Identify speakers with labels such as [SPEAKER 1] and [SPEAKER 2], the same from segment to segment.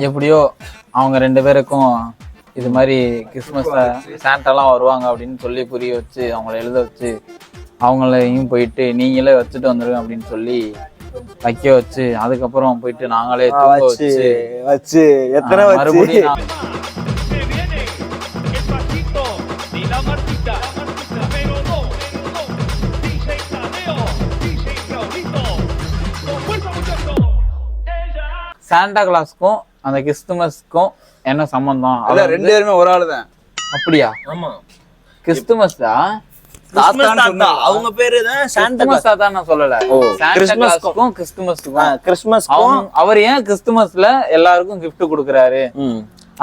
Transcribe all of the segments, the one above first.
[SPEAKER 1] எப்படியோ அவங்க ரெண்டு பேருக்கும் இது மாதிரி கிறிஸ்மஸ் சாண்டாலாம் வருவாங்க அப்படின்னு சொல்லி புரிய வச்சு அவங்கள எழுத வச்சு அவங்களையும் போயிட்டு நீங்களே வச்சுட்டு வந்துருங்க அப்படின்னு சொல்லி வைக்க வச்சு அதுக்கப்புறம் போயிட்டு நாங்களே தூங்க
[SPEAKER 2] வச்சு
[SPEAKER 1] வச்சு
[SPEAKER 2] வச்சு எத்தனை
[SPEAKER 1] மறுபடியும் நான் சாண்டா கிளாஸ்க்கும் அந்த கிறிஸ்துமஸ்க்கும் என்ன சம்பந்தம்?
[SPEAKER 3] இல்ல
[SPEAKER 1] அது
[SPEAKER 3] ரெண்டு பேருமே ஒரு ஆளு தான்.
[SPEAKER 1] அப்படியா?
[SPEAKER 2] ஆமா.
[SPEAKER 1] கிறிஸ்துமஸ் தான்
[SPEAKER 2] தாத்தா? அவங்க பேரு
[SPEAKER 1] கிறிஸ்துமஸ் தான் நான் சொல்லல.
[SPEAKER 2] கிறிஸ்துமஸ்க்கும்.
[SPEAKER 1] கிறிஸ்துமஸ்க்கும் அவர் ஏன் கிறிஸ்துமஸ்ல எல்லாருக்கும் gift கொடுக்குறாரு.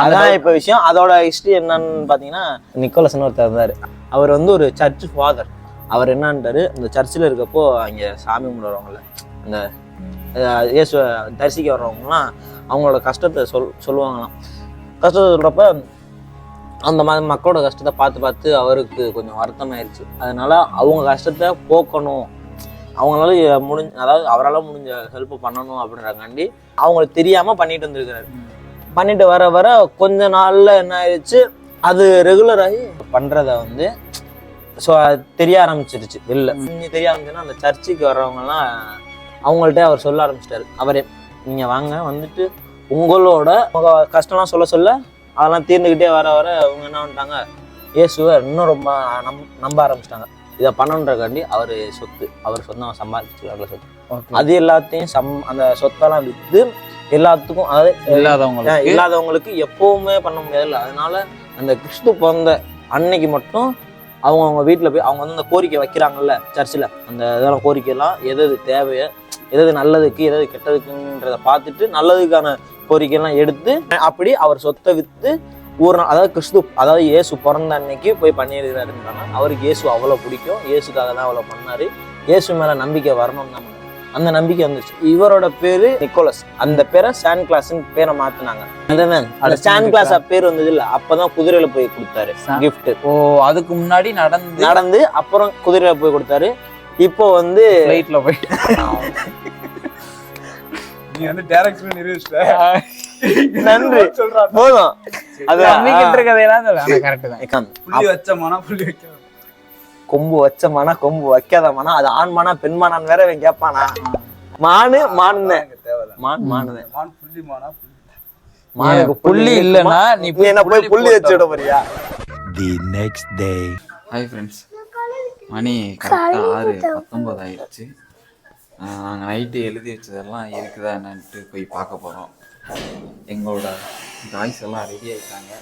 [SPEAKER 2] அதான் இப்ப விஷயம். அதோட ஹிஸ்டரி என்னன்னு பாத்தீங்கன்னா நிக்கோலஸ்னு ஒருத்தர் இருந்தாரு. அவர் வந்து ஒரு சர்ச் ஃபாதர் அவர் என்னன்ட்டாரு? இந்த சர்ச்சில் இருக்கப்போ அங்க சாமி கும்பிடுறவங்கள அந்த இயேசு தரிசிக்க வர்றவங்கலாம் அவங்களோட கஷ்டத்தை சொல் சொல்லுவாங்களாம். கஷ்டத்தை சொல்றப்ப அந்த மாதிரி மக்களோட கஷ்டத்தை பார்த்து பார்த்து அவருக்கு கொஞ்சம் வருத்தமாயிருச்சு. அதனால அவங்க கஷ்டத்தை போக்கணும். அவங்களால முடிஞ்ச அதாவது அவரால் முடிஞ்ச ஹெல்ப் பண்ணணும் அப்படின்றக்காண்டி அவங்களுக்கு தெரியாம பண்ணிட்டு வந்திருக்காரு பண்ணிட்டு வர வர கொஞ்ச நாள்ல என்ன ஆயிடுச்சு அது ரெகுலர் ஆகி பண்றத வந்து ஸோ தெரிய ஆரம்பிச்சிருச்சு. வெளில தெரிய ஆரம்பிச்சுன்னா அந்த சர்ச்சுக்கு வர்றவங்கலாம் அவங்கள்ட்ட அவர் சொல்ல ஆரம்பிச்சிட்டாரு. அவரே நீங்க வாங்க வந்துட்டு உங்களோட உங்க கஷ்டம்லாம் சொல்ல சொல்ல அதெல்லாம் தீர்ந்துக்கிட்டே வர வர அவங்க என்ன பண்ணிட்டாங்க இயேசுவை இன்னும் ரொம்ப நம்ப நம்ப ஆரம்பிச்சிட்டாங்க. இதை பண்ணணுன்றக்காண்டி அவர் சொத்து அவர் சொந்தம் சம்பாதிச்சு சொத்து.
[SPEAKER 1] Okay.
[SPEAKER 2] அது எல்லாத்தையும் சம் அந்த சொத்தெல்லாம் விற்று எல்லாத்துக்கும் அதாவது
[SPEAKER 1] இல்லாதவங்களுக்கு.
[SPEAKER 2] இல்லாதவங்களுக்கு எப்பவுமே பண்ண முடியாதுல்ல. அதனால அந்த கிறிஸ்து பிறந்த அன்னைக்கு மட்டும் அவங்க அவங்க வீட்டில் போய் அவங்க வந்து அந்த கோரிக்கை வைக்கிறாங்கல்ல சர்ச்சில். அந்த இதெல்லாம் கோரிக்கையெல்லாம் எது எது தேவையோ எது எது நல்லதுக்கு எது கெட்டதுக்குன்றதை பார்த்துட்டு நல்லதுக்கான கோரிக்கையெல்லாம் எடுத்து அப்படி அவர் சொத்தை விற்று ஒரு நாள் அதாவது கிறிஸ்து அதாவது இயேசு பிறந்த அன்னைக்கு போய் பண்ணியிருக்கிறாருன்றாங்க. அவருக்கு இயேசு அவ்வளோ பிடிக்கும். இயேசுக்காக தான் அவ்வளோ பண்ணாரு. இயேசு மேலே நம்பிக்கை வரணும் தான் அந்த நம்பிக்கை வந்துச்சு. இவரோட பேரு நிக்கோலஸ். அந்த பேரை சான் கிளாஸ்னு பேரை மாத்தினாங்க. அந்த சான் கிளாஸ் பேர் வந்தது இல்ல. அப்பதான் குதிரையில போய் கொடுத்தாரு. gift.
[SPEAKER 1] ஓ அதுக்கு முன்னாடி நடந்து
[SPEAKER 2] நடந்து அப்புறம் குதிரையில போய் கொடுத்தாரு. இப்போ வந்து
[SPEAKER 1] ஃபிளைட்ல போய்.
[SPEAKER 3] நீ வந்து டைரக்டர் நிரூபிச்சிட்ட.
[SPEAKER 2] நன்றி. போதும். அது
[SPEAKER 1] நம்பிக்கிட்டு இருக்கதையெல்லாம் கரெக்ட் தான்.
[SPEAKER 3] புள்ளி வச்ச மனா புள்ளி வைக்க
[SPEAKER 2] கொம்பு வச்ச மனா கொம்பு வைக்காத மனா அது ஆண் மானா பெண் மானான்னு வேற இவன் கேட்பானா மானு மானு
[SPEAKER 3] தேவையில்ல.
[SPEAKER 2] மான் மானு
[SPEAKER 3] மான் புள்ளி மானா புள்ளி.
[SPEAKER 2] மானுக்கு
[SPEAKER 1] புள்ளி இல்லைன்னா நீ
[SPEAKER 2] நீ என்ன போய் புள்ளி வச்சு விட போறியா?
[SPEAKER 4] The next day.
[SPEAKER 1] Hi friends மணி கரெக்டாக ஆறு பத்தொம்பது ஆயிடுச்சு நாங்கள் நைட்டு எழுதி வச்சதெல்லாம் இருக்குதா என்னன்ட்டு போய் பார்க்க போகிறோம் எங்களோட காய்ஸ் எல்லாம் ரெடி ஆயிட்டாங்க.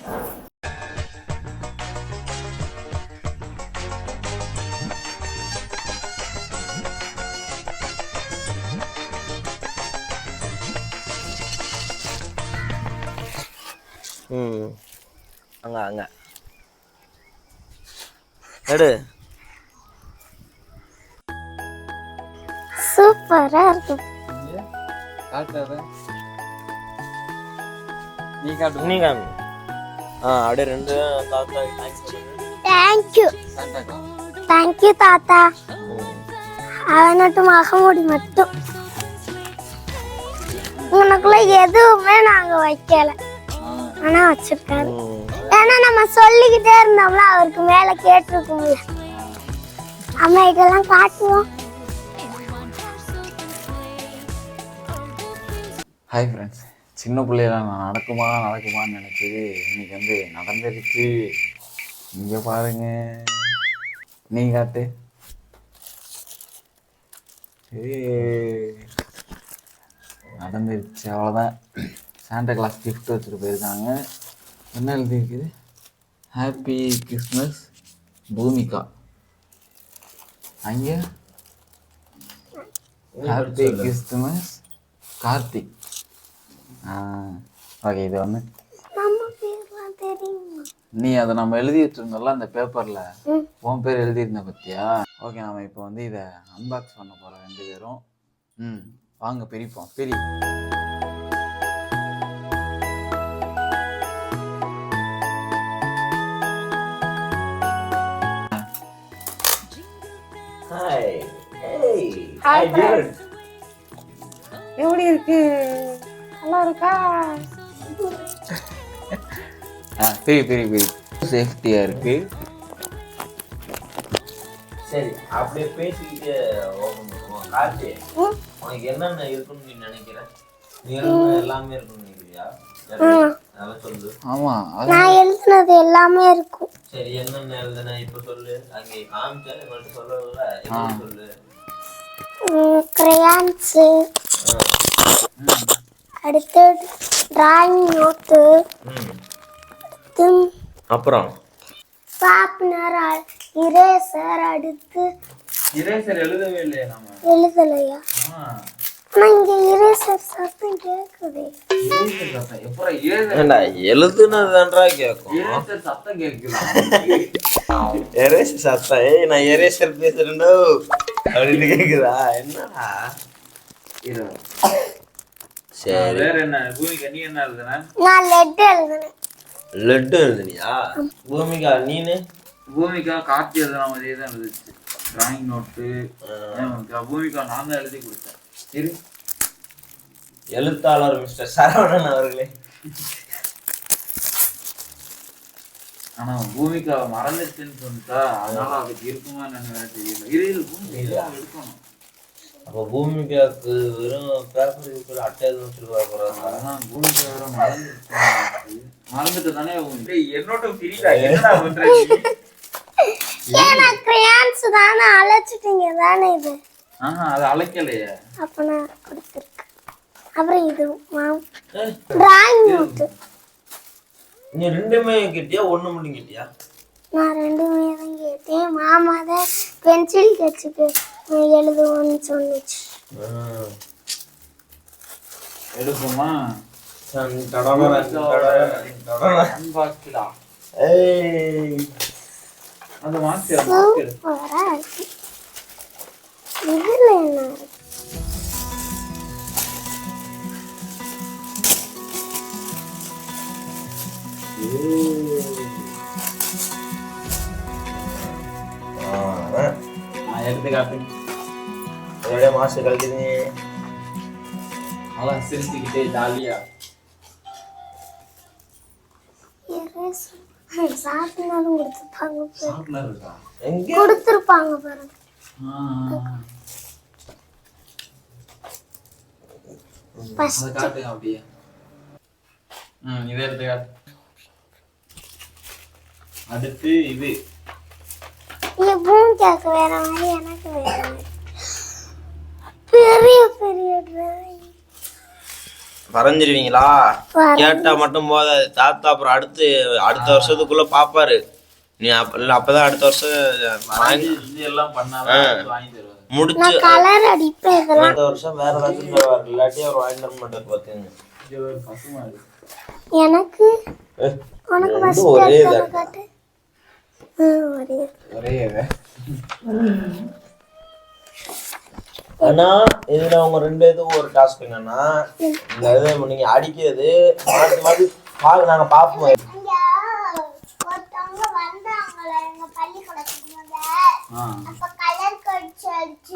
[SPEAKER 2] ம். அங்க அங்க. எடு.
[SPEAKER 5] சூப்பரா இருக்கு.
[SPEAKER 1] காட்டாத நீ காட்டு.
[SPEAKER 2] நீ காமி ஆ அப்படியே ரெண்டு தாத்தா thanks
[SPEAKER 5] thank you
[SPEAKER 1] Santa Claus.
[SPEAKER 5] Thank you தாத்தா. அவனட்டு மகமுடி மட்டும். உனக்குள்ள எதுவுமே நாங்க வைக்கல. ஆனா வச்சிருக்காரு. ஏன்னா நம்ம சொல்லிக்கிட்டே இருந்தோம்ல அவருக்கு மேல கேட்டிருக்கோம்ல. அம்மா இதெல்லாம் காட்டுவோம்.
[SPEAKER 1] ஹாய் ஃப்ரெண்ட்ஸ் சின்ன பிள்ளையெல்லாம் நான் நடக்குமா நடக்குமான்னு நினச்சது இன்னைக்கு வந்து நடந்துருச்சு. இங்கே பாருங்க. நீ காட்டு. நடந்துருச்சு. அவ்வளோதான் சாண்டா கிளாஸ் gift வச்சுட்டு போயிருக்காங்க. என்ன எழுதியிருக்குது? Happy Christmas Bhoomika. அங்கே? Happy Christmas Karthik. ஓகே இது வந்து நீ அதை நம்ம எழுதி வச்சிருந்தோம்ல அந்த பேப்பர்ல உன் பேர் எழுதியிருந்த பத்தியா? ஓகே நம்ம இப்போ வந்து இதை அன்பாக்ஸ் பண்ண போறோம் ரெண்டு பேரும். ம் வாங்க பிரிப்போம். பிரி.
[SPEAKER 5] எப்படி இருக்கு? நல்லா இருக்கா?
[SPEAKER 1] ஆ பிரி பிரி பிரி. சேஃப்டியா இருக்கு.
[SPEAKER 2] சரி அப்படியே பேசிக்கிட்டு open பண்ணுவோம். கார்த்தி உனக்கு என்னென்ன இருக்குன்னு நீ நினைக்கிற? நீ எல்லாமே இருக்குன்னு நினைக்கிறியா?
[SPEAKER 1] ஆமா
[SPEAKER 5] நான் எழுதுனது எல்லாமே இருக்கும்.
[SPEAKER 2] சரி என்னென்ன எழுதுன? இப்ப சொல்லு. அங்கே காமிச்சா இவன்ட்டு சொல்லல என்ன சொல்லு.
[SPEAKER 5] கிரையான்ஸு அடுத்து டிராயிங் நோட்டு
[SPEAKER 2] ம். அப்புறம்?
[SPEAKER 5] ஷார்ப்னர் இரேசர் அடுத்து
[SPEAKER 1] இரேசர் எழுதவே இல்லையே நம்ம
[SPEAKER 5] எழுதலையா? இங்க இரேசர் சத்தம் கேக்குதே.
[SPEAKER 1] இரேசர் இரேசர்
[SPEAKER 2] ஏண்டா எழுதுனதுதான்றா கேட்கும்
[SPEAKER 1] இரேசர் சத்தம் கேட்குது
[SPEAKER 2] எரேசர் சத்தம். ஏய் நான் எரேசர் பேசுறேன்டோ. அப்படின்னு கேக்குதா? என்னடா?
[SPEAKER 1] இது
[SPEAKER 2] சரி.
[SPEAKER 1] வேற என்ன பூமிக்கு நீ என்ன எழுதுன?
[SPEAKER 5] நான் லெட் எழுதுனேன்.
[SPEAKER 2] லட்டு எழுதுனியா? பூமிகா நீனு?
[SPEAKER 1] பூமிக்கா கார்த்தி எழுதுன மாதிரியே தான் எழுதுச்சு. டிராயிங் நோட்டு பூமிக்கா நான் தான் எழுதி கொடுத்தேன். இரு.
[SPEAKER 2] எழுத்தாளர் மிஸ்டர் சரவணன் அவர்களே.
[SPEAKER 1] ஆனா பூமிக்கா மறந்துச்சுன்னு சொல்லிட்டா அதனால அதுக்கு இருக்குமா என்னன்னு வேற தெரியல. இரு எடுக்கணும்.
[SPEAKER 2] அப்போ பூமிகாவுக்கு வெறும் பேப்பர் இருக்கிற அட்டை எதுவும் சொல்லுவா போறாங்க.
[SPEAKER 1] அதான் பூமிக்கா வேற மறந்துச்சு மறந்துட்டு தானே என்னோட என்னடா
[SPEAKER 5] கிரையான்ஸ் அழைச்சிட்டீங்க தானே இது?
[SPEAKER 1] ஆஹா அது அழைக்கலையே.
[SPEAKER 5] அப்ப நான் கொடுத்துருக்கேன். அப்புறம் இது டிராயிங் நோட்டு
[SPEAKER 2] நீ ரெண்டுமே கிட்டியா ஒண்ணு மட்டும் கிட்டியா?
[SPEAKER 5] நான் ரெண்டுமே தான் கேட்டேன். மாமா தான் பென்சில் கட்சிக்கு எழுதுவோன்னு சொன்னிச்சு
[SPEAKER 1] அந்த மாஸ்டர் மாஸ்டர்
[SPEAKER 5] சூப்பரா இருக்கு. இதுல என்ன இருக்கு?
[SPEAKER 1] நான் எடுத்து காட்டுங்க
[SPEAKER 2] எவ்வளோ மாசம் கழிக்குது
[SPEAKER 1] அதான் சிரிச்சுக்கிட்டே ஜாலியா.
[SPEAKER 5] சாப்பிட்டாலும் கொடுத்துருப்பாங்க பாரு.
[SPEAKER 1] சாப்பிட்ல இருக்கா
[SPEAKER 2] எங்க
[SPEAKER 5] கொடுத்துருப்பாங்க பாருங்க
[SPEAKER 1] அதை காட்டுங்க அப்படியே. ம் இதை எடுத்து காட்டு. அடுத்து இது.
[SPEAKER 5] பூமிக்காக்கு வேற மாதிரி எனக்கு வேற பெரிய பெரிய டிராயிங்
[SPEAKER 2] வரைஞ்சிருவீங்களா?
[SPEAKER 5] வரைஞ்சு-
[SPEAKER 2] கேட்டா மட்டும் போதாது. தாத்தா அப்புறம் அடுத்து அடுத்த வருஷத்துக்குள்ள பாப்பாரு. நீ அப்ப இல்ல அப்பதான் அடுத்த வருஷம்
[SPEAKER 1] எல்லாம் தருவாங்க
[SPEAKER 2] முடிச்சு
[SPEAKER 5] கலர் அடிப்பேன்
[SPEAKER 2] அடுத்த வருஷம் வேற ஏதாச்சும் தருவாரு. இல்லாட்டி அவர் வாங்கிட்டு வர மாட்டார் பாத்துங்க
[SPEAKER 5] எனக்கு
[SPEAKER 2] ஒரே
[SPEAKER 5] எடுத்து
[SPEAKER 2] இதா
[SPEAKER 5] காட்டு. ம், ஒரே.
[SPEAKER 2] ஆனா இதுல அவங்க ரெண்டு இதுவும் ஒரு டாஸ்க் என்னன்னா இந்த இது நீங்க அடிக்கிறது மாத்தி மாத்தி பால் நாங்க பாப்போம்.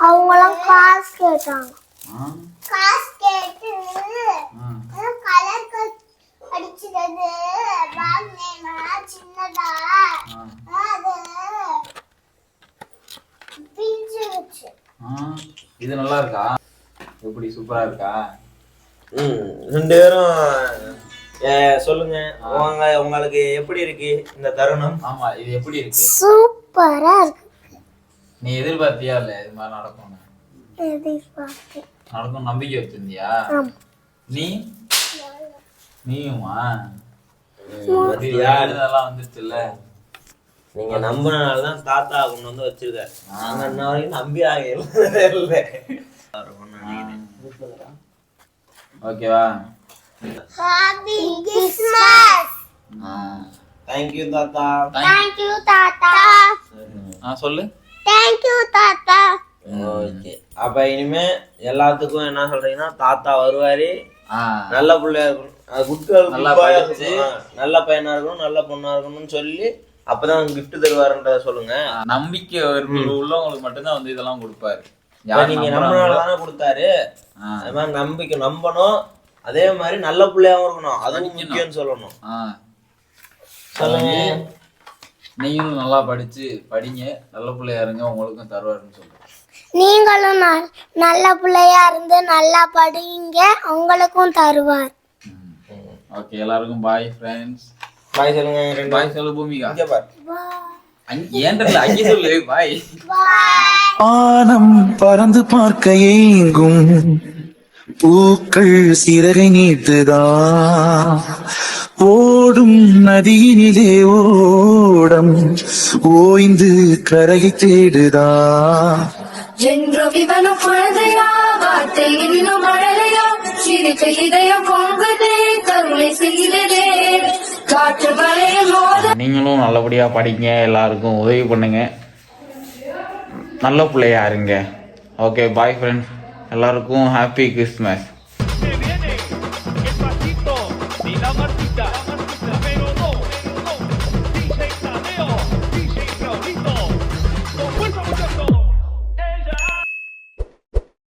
[SPEAKER 5] அவங்களாம் காசு கேட்டாங்க. காசு கேட்டு
[SPEAKER 1] ஆ
[SPEAKER 5] கலர் அடிச்சது வாங்கினேன்னா சின்னதா
[SPEAKER 1] ஆ
[SPEAKER 5] அது பிஞ்சு வச்சு
[SPEAKER 1] ஆ இது நல்லா இருக்கா எப்படி சூப்பரா இருக்கா?
[SPEAKER 2] ம் ரெண்டு பேரும் சொல்லுங்க. உங்க உங்களுக்கு எப்படி இருக்கு இந்த தருணம்?
[SPEAKER 1] ஆமா இது எப்படி இருக்கு?
[SPEAKER 5] சூப்பரா இருக்கு.
[SPEAKER 1] நீ எதிர்பார்த்தியா இல்ல இது மாதிரி நடக்கும்னு?
[SPEAKER 5] எதிர்பார்த்தேன்
[SPEAKER 1] நடக்கும் நம்பிக்கை வச்சிருந்தியா?
[SPEAKER 5] ஆமா.
[SPEAKER 1] நீ? நீயுமா? இதெல்லாம் வந்துருச்சுல்ல.
[SPEAKER 2] நீங்க நம்பினால தான் தாத்தா கொண்டு வந்து வச்சிருக்காரு. நாங்க இன்ன வரைக்கும் நம்பி ஆக இல்லை.
[SPEAKER 1] ஓகேவா?
[SPEAKER 5] ஹாப்பி கிறிஸ்மஸ்
[SPEAKER 2] தேங்க்யூ தாத்தா.
[SPEAKER 5] தேங்க் யூ தாத்தா.
[SPEAKER 1] ஆ சொல்லு.
[SPEAKER 5] தேங்க் யூ தாத்தா.
[SPEAKER 2] ஓகே. அப்ப இனிமே எல்லாத்துக்கும் என்ன சொல்றீங்கன்னா தாத்தா வருவாரு. நல்ல பிள்ளையா இருக்கணும். good
[SPEAKER 1] நல்லா படிச்சு.
[SPEAKER 2] நல்ல பையனா இருக்கணும் நல்ல பொண்ணா இருக்கணும்னு சொல்லி அப்பதான் gift தருவாருன்றத சொல்லுங்க.
[SPEAKER 1] நம்பிக்கை உள்ளவங்களுக்கு மட்டும்தான் வந்து இதெல்லாம் கொடுப்பாரு.
[SPEAKER 2] நீங்க நம்பினால தானே கொடுத்தாரு. அது மாதிரி நம்பிக்கை நம்பணும். அதே மாதிரி நல்ல பிள்ளையாவும் இருக்கணும். அதுவும். முக்கியம்னு சொல்லணும். சொல்லுங்க.
[SPEAKER 1] நீங்களும் நல்லா படிச்சு படிங்க. நல்ல பிள்ளையா இருங்க. உங்களுக்கும் தருவாருன்னு சொல்றேன்.
[SPEAKER 5] நீங்களும் நல்- நல்ல பிள்ளையா இருந்து நல்லா படிங்க. உங்களுக்கும் தருவார்.
[SPEAKER 1] ஓகே எல்லாருக்கும் பாய் ஃப்ரெண்ட்ஸ்
[SPEAKER 2] பாய் சொல்லுங்க ரெண்டு
[SPEAKER 1] பாய் சொல்லு பூமிகா.
[SPEAKER 3] இங்க பாரு.
[SPEAKER 1] ஏன்டா அங்கே சொல்லு பாய்.
[SPEAKER 4] வானம் பறந்து பார்க்க ஏங்கும். பூக்கள் சிறகை நீட்டுதா. ஓடும் நதியினிலே ஓடம். ஓய்ந்து கரையை தேடுதா.
[SPEAKER 6] என்றும் இவனும் குழந்தையா வார்த்தை இன்னும் மழலையா சிரிக்க இதயம் பொங்குதே கருணை மோத
[SPEAKER 1] நீங்களும் நல்லபடியாக படிங்க எல்லாருக்கும் உதவி பண்ணுங்க. நல்ல பிள்ளையா இருங்க. ஓகே பாய் ஃப்ரெண்ட்ஸ் எல்லாருக்கும் ஹாப்பி கிறிஸ்மஸ்